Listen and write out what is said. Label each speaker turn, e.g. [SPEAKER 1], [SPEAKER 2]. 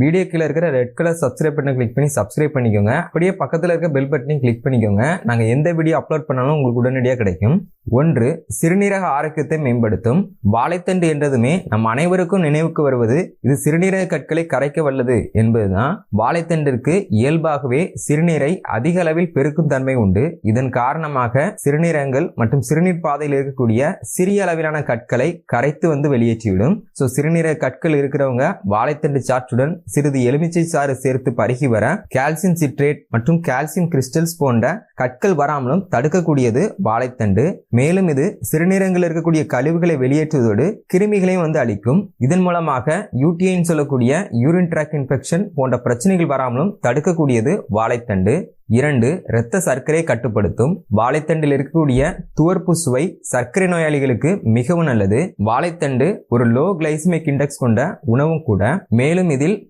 [SPEAKER 1] Video கீழே இருக்கிற red colour subscribe பட்டனை கிளிக் பண்ணி சப்ஸ்கிரைப் பண்ணிக்கோங்க. அப்படியே பக்கத்தில் இருக்க பெல் பட்டனையும் கிளிக் பண்ணிக்கோங்க. நாங்கள் எந்த வீடியோ அப்லோட் பண்ணாலும் உங்களுக்கு உடனடியாக கிடைக்கும். ஒன்று சிறுநீரக ஆரோக்கியத்தை மேம்படுத்தும். வாழைத்தண்டு என்றதுமே நம் அனைவருக்கும் நினைவுக்கு வருவது இது சிறுநீரக கற்களை கரைக்க வல்லது என்பதுதான். வாழைத்தண்டிற்கு இயல்பாகவே சிறுநீரை அதிக அளவில் பெருக்கும் தன்மை உண்டு. இதன் காரணமாக சிறுநீரகங்கள் மற்றும் சிறுநீர் பாதையில் இருக்கக்கூடிய சிறிய அளவிலான கற்களை கரைத்து வந்து வெளியேற்றிவிடும். ஸோ சிறுநீரக கற்கள் இருக்கிறவங்க வாழைத்தண்டு சாற்று காற்றுடன் சிறிது எலுமிச்சை சாறு சேர்த்து பருகி வர கால்சியம் சிட்ரேட் மற்றும் கால்சியம் கிறிஸ்டல்ஸ் போன்ற கற்கள் வராமலும் தடுக்கக்கூடியது வாழைத்தண்டு. மேலும் இது சிறுநீரங்கில் இருக்கக்கூடிய கழிவுகளை வெளியேற்றுவதோடு கிருமிகளையும் வந்து அளிக்கும் இதன் மூலமாக யூடிஐன்னு சொல்லக்கூடிய யூரின் ட்ராக் இன்ஃபெக்ஷன் போன்ற பிரச்சனைகள் வராமலும் தடுக்கக்கூடியது வாழைத்தண்டு. இரண்டு இரத்த சர்க்கரையை கட்டுப்படுத்தும். வாழைத்தண்டில் இருக்கக்கூடிய துவர்ப்பு சுவை சர்க்கரை நோயாளிகளுக்கு மிகவும் நல்லது. வாழைத்தண்டு ஒரு லோ கிளைசமிக் இண்டெக்ஸ் கொண்ட உணவும் கூட. மேலும் இதில்